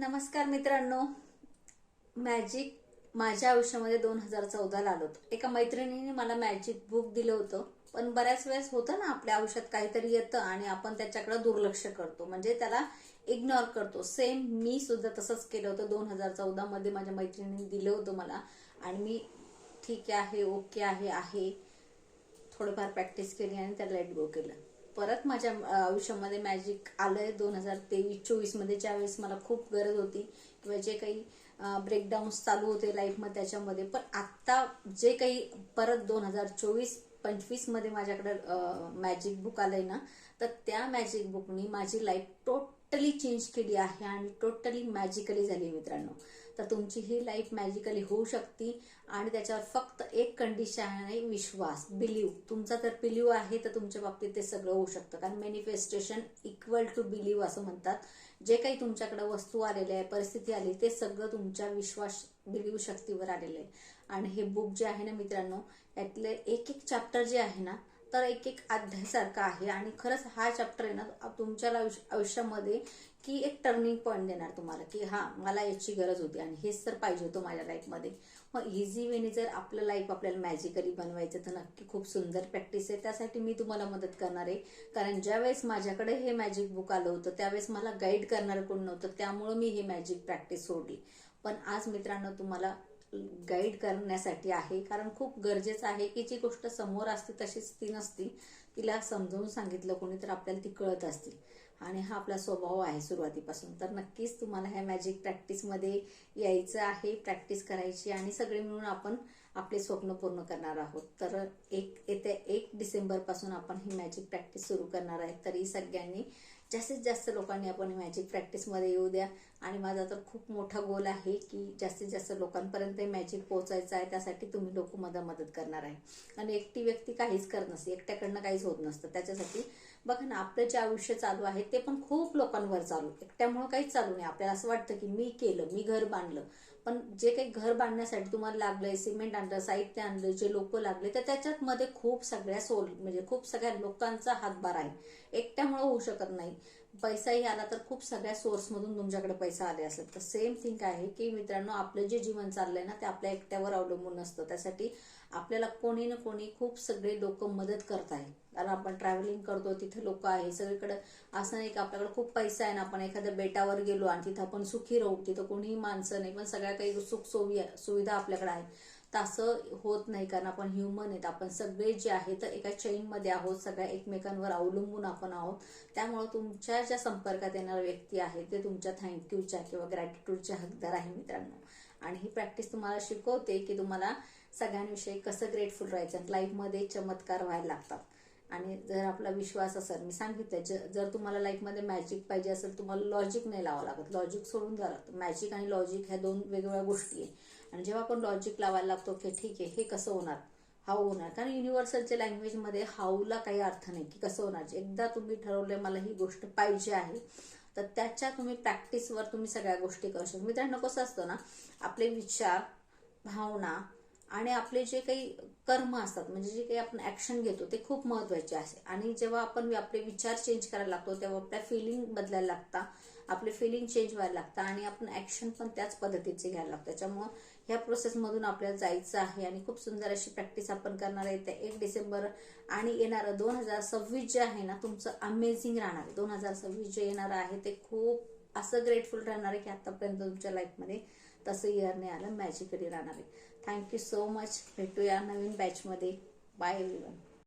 नमस्कार मित्रांनो. मॅजिक माझ्या आयुष्यामध्ये दोन हजार चौदाला आलो होतो. एका मैत्रिणीने मला मॅजिक बुक दिलं होतं. पण बऱ्याच वेळेस होतं ना आपल्या आयुष्यात काहीतरी येतं आणि आपण त्याच्याकडे दुर्लक्ष करतो. म्हणजे त्याला इग्नोर करतो. सेम मी सुद्धा तसंच केलं होतं. दोन हजार चौदा मध्ये माझ्या मैत्रिणीने दिलं होतं मला. आणि मी ठीक आहे ओके आहे आहे. थोडंफार प्रॅक्टिस केली आणि त्याला लेट गो केलं. परत माझ्या आयुष्यामध्ये मॅजिक आलंय दोन हजार तेवीस चोवीसमध्ये. ज्यावेळेस मला खूप गरज होती किंवा जे काही ब्रेकडाऊन्स चालू होते लाईफमध्ये त्याच्यामध्ये. पण आत्ता जे काही परत दोन हजार चोवीस पंचवीसमध्ये माझ्याकडे मॅजिक बुक आलंय ना तर त्या मॅजिक बुकनी माझी लाईफ टोट टोटली चेंज केली आहे आणि टोटली मॅजिकली झाली मित्रांनो. तर तुमची ही लाईफ मॅजिकली होऊ शकते आणि त्याच्यावर फक्त एक कंडिशन आहे विश्वास बिलीव तुमचा तर बिलीव आहे तर तुमच्या बाबतीत ते सगळं होऊ शकतं. कारण मॅनिफेस्टेशन इक्वल टू बिलीव असं म्हणतात. जे काही तुमच्याकडे वस्तू आलेल्या आहे परिस्थिती आली ते सगळं तुमच्या विश्वास बिलीव शक्तीवर आलेलं आहे. आणि हे बुक जे आहे ना मित्रांनो यातले एक एक चॅप्टर जे आहे ना तर एक एक अध्यायासारखा आहे. आणि खरंच हा चॅप्टर आहे ना तुमच्या आयुष्यामध्ये की एक टर्निंग पॉईंट देणार तुम्हाला की हा मला याची गरज होती आणि हेच तर पाहिजे होतं माझ्या लाईफमध्ये मग इझी वेने जर आपलं लाईफ आपल्याला मॅजिकली बनवायचं तर नक्की खूप सुंदर प्रॅक्टिस आहे. त्यासाठी मी तुम्हाला मदत करणार आहे. कारण ज्यावेळेस माझ्याकडे हे मॅजिक बुक आलं होतं त्यावेळेस मला गाईड करणारं कोण नव्हतं त्यामुळं मी हे मॅजिक प्रॅक्टिस सोडली. पण आज मित्रांनो तुम्हाला गाईड करण्यासाठी आहे. कारण खूप गरजेचं आहे की जी गोष्ट समोर असते तशीच ती नसती तिला समजावून सांगितलं कोणी तर आपल्याला ती कळत असते आणि हा आपला स्वभाव आहे सुरुवातीपासून. तर नक्कीच तुम्हाला ह्या मॅजिक प्रॅक्टिसमध्ये यायचं आहे प्रॅक्टिस करायची आणि सगळे मिळून आपण आपले स्वप्न पूर्ण करणार आहोत. तर एक येत्या एक डिसेंबरपासून आपण ही मॅजिक प्रॅक्टिस सुरू करणार आहे. तरी सगळ्यांनी जास्तीत जास्त लोकांनी आपण मॅजिक प्रॅक्टिसमध्ये येऊ द्या. आणि माझा तर खूप मोठा गोल आहे की जास्तीत जास्त लोकांपर्यंत मॅजिक पोहोचायचं आहे. त्यासाठी तुम्ही लोक मला मदत करणार आहे. आणि एकटी व्यक्ती काहीच करत नसते. एकट्याकडनं काहीच होत नसतं. त्याच्यासाठी बघा ना आपलं जे आयुष्य चालू आहे ते पण खूप लोकांवर चालू. एकट्यामुळं काहीच चालू नाही. आपल्याला असं वाटतं की मी केलं मी घर बांधलं. पण जे काही घर बांधण्यासाठी तुम्हाला लागलंय सिमेंट आणलं साहित्य आणलं जे लोक लागले तर त्याच्यात मध्ये खूप सगळ्या सोल म्हणजे खूप सगळ्या लोकांचा हातभार आहे. एकट्यामुळे होऊ शकत नाही. पैसाही आला तर खूप सगळ्या सोर्समधून तुमच्याकडे पैसा आले असेल. तर सेम थिंग आहे की मित्रांनो आपलं जे जीवन चाललंय ना ते आपल्या एकट्यावर अवलंबून नसतं. त्यासाठी आपल्याला कोणी ना कोणी खूप सगळे लोक मदत करत आहे. कारण आपण ट्रॅव्हलिंग करतो तिथे लोक आहे. सगळीकडे असं नाही की आपल्याकडे खूप पैसा आहे ना आपण एखाद्या बेटावर गेलो आणि तिथं आपण सुखी राहू. तिथं कोणीही माणसं नाही पण सगळ्या काही सुख सोयी सुविधा आपल्याकडे आहेत तसं होत नाही कारण आपण ह्युमन आहेत. आपण सगळे जे आहे तर एका चेनमध्ये आहोत सगळ्या एकमेकांवर अवलंबून आपण आहोत. त्यामुळे तुमच्या ज्या संपर्कात येणारा व्यक्ती आहेत ते तुमच्या थँक्यूच्या किंवा ग्रॅटिट्यूडच्या हकदार आहे मित्रांनो. आणि ही प्रॅक्टिस तुम्हाला शिकवते की तुम्हाला सगळ्यांविषयी कसं ग्रेटफुल राहायचं. लाईफमध्ये चमत्कार व्हायला लागतात. आणि जर आपला विश्वास असेल मी सांगितलं ज- जर तुम्हाला लाईफमध्ये मॅजिक पाहिजे असेल तुम्हाला लॉजिक नाही लावावं लागत. लॉजिक सोडून द्यावं मॅजिक आणि लॉजिक ह्या दोन वेगवेगळ्या गोष्टी आहे आणि जेव्हा आपण लॉजिक लावायला लागतो की ठीक आहे हे कसं होणार? हाऊ होणार? कारण युनिव्हर्सलच्या लँग्वेजमध्ये हाऊला काही अर्थ नाही की कसं होणार. एकदा तुम्ही ठरवलंय मला ही गोष्ट पाहिजे आहे तर त्याच्या तुम्ही प्रॅक्टिसवर तुम्ही सगळ्या गोष्टी करू शकता. मित्रांनो कसं असतं ना आपले विचार भावना आणि आपले जे काही कर्म असतात म्हणजे जे काही आपण ऍक्शन घेतो ते खूप महत्त्वाचे आहे. आणि जेव्हा आपण आपले विचार चेंज करायला लागतो तेव्हा आपल्या फिलिंग बदलायला लागतात आपले फिलिंग चेंज व्हायला लागतं आणि आपण ऍक्शन पण त्याच पद्धतीचे घ्यायला लागतं. त्याच्यामुळं ह्या प्रोसेसमधून आपल्याला जायचं आहे आणि खूप सुंदर अशी प्रॅक्टिस आपण करणार आहे. त्या एक डिसेंबर आणि येणारं दोन हजार सव्वीस जे आहे ना तुमचं अमेझिंग राहणार आहे. दोन हजार सव्वीस जे येणार आहे ते खूप असं ग्रेटफुल राहणार आहे की आतापर्यंत तुमच्या लाईफमध्ये तसं इयर नाही आलं मॅजिकली राहणार आहे. थँक्यू सो मच भेटूया नवीन बॅचमध्ये बाय एव्हरीवन